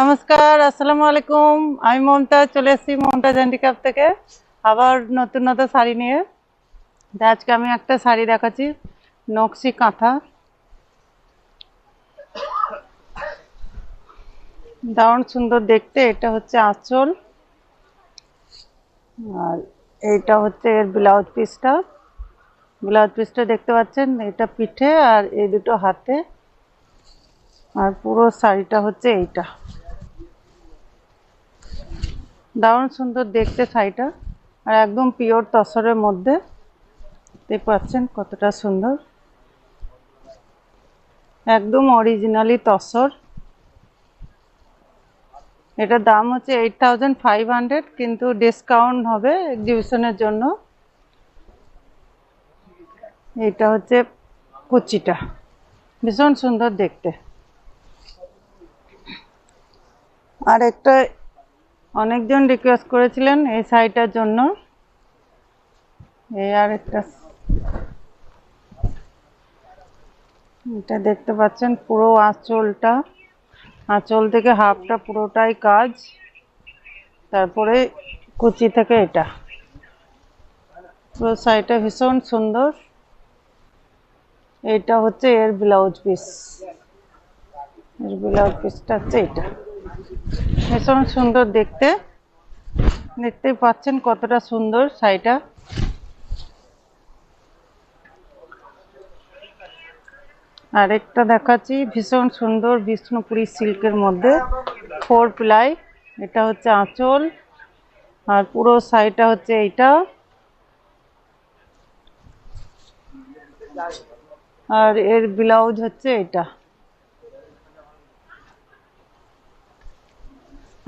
নমস্কার, আসসালামু আলাইকুম। আমি মমতা, চলে এসেছি মমতা হ্যান্ডিক্রাফ থেকে। আবার নতুন নতুন শাড়ি নিয়ে। আজকে আমি একটা শাড়ি দেখাচ্ছি, নকশি কাঁথা। দারুণ সুন্দর দেখতে, এটা হচ্ছে আঁচল। আর এইটা হচ্ছে এর ব্লাউজ পিসটা ব্লাউজ পিসটা দেখতে পাচ্ছেন, এটা পিঠে আর এই দুটো হাতে। আর পুরো শাড়িটা হচ্ছে এইটা। দারুণ সুন্দর দেখতে শাড়িটা। আর একদম পিওর তসরের মধ্যে। দেখতে পাচ্ছেন কতটা সুন্দর। একদম অরিজিনালি তসর। এটার দাম হচ্ছে এইট থাউজেন্ড ফাইভ হান্ড্রেড কিন্তু ডিসকাউন্ট হবে এক্সিবিশনের জন্য। এটা হচ্ছে কুচিটা। ভীষণ সুন্দর দেখতে। আর একটা অনেকজন রিকোয়েস্ট করেছিলেন এই শাড়িটার জন্য। এই আর একটা এটা দেখতে পাচ্ছেন পুরো আঁচলটা। আঁচল থেকে হাফটা পুরোটাই কাজ। তারপরে কুচি থেকে এটা। পুরো শাড়িটা ভীষণ সুন্দর। এটা হচ্ছে এর ব্লাউজ পিস এর ব্লাউজ পিসটা হচ্ছে এটা। ভীষণ সুন্দর দেখতে। দেখতেই পাচ্ছেন কতটা সুন্দর শাড়িটা। আরেকটা দেখাচ্ছি, ভীষণ সুন্দর বিষ্ণুপুরি সিল্কের মধ্যে। ফোর প্লাই এটা হচ্ছে আঁচল। আর পুরো শাড়িটা হচ্ছে এইটা। আর এর ব্লাউজ হচ্ছে এটা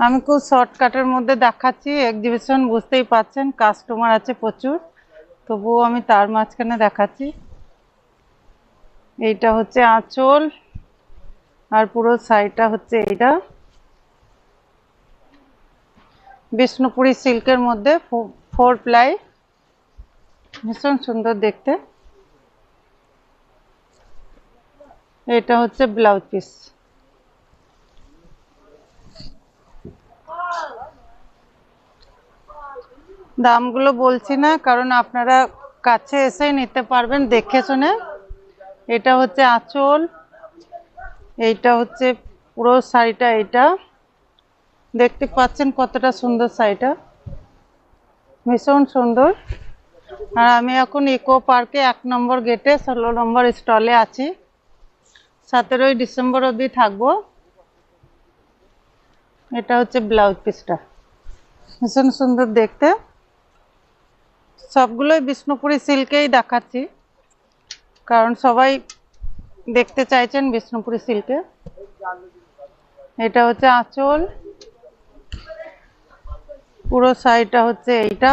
আমি খুব শর্টকাটের মধ্যে দেখাচ্ছি এক্সিবিশন বুঝতেই পাচ্ছেন কাস্টমার আছে প্রচুর। তবুও আমি তার মাঝখানে দেখাচ্ছি। এইটা হচ্ছে আঁচল, আর পুরো শাড়িটা হচ্ছে এইটা। বিষ্ণুপুরি সিল্কের মধ্যে ফোর প্লাই ভীষণ সুন্দর দেখতে। এটা হচ্ছে ব্লাউজ পিস দামগুলো বলছি না, কারণ আপনারা কাছে এসে নিতে পারবেন, দেখে শুনে। এটা হচ্ছে আঁচল, এইটা হচ্ছে পুরো শাড়িটা এটা দেখতে পাচ্ছেন কতটা সুন্দর শাড়িটা। ভীষণ সুন্দর। আর আমি এখন ইকো পার্কে এক নম্বর গেটে, ষোলো নম্বর স্টলে আছি। সতেরোই ডিসেম্বর অবধি থাকব। এটা হচ্ছে ব্লাউজ পিসটা। ভীষণ সুন্দর দেখতে। সবগুলোই বিষ্ণুপুরি সিল্কেই দেখাচ্ছি। কারণ সবাই দেখতে চাইছেন বিষ্ণুপুরি সিল্কে। এটা হচ্ছে আঁচল। পুরো শাড়িটা হচ্ছে এইটা।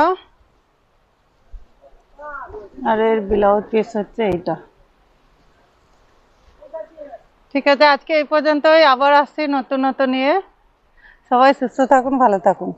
আর এর ব্লাউজ পিস হচ্ছে এইটা। ঠিক আছে, আজকে এই পর্যন্তই। আবার আসছি নতুন নতুন নিয়ে। সবাই সুস্থ থাকুন, ভালো থাকুন।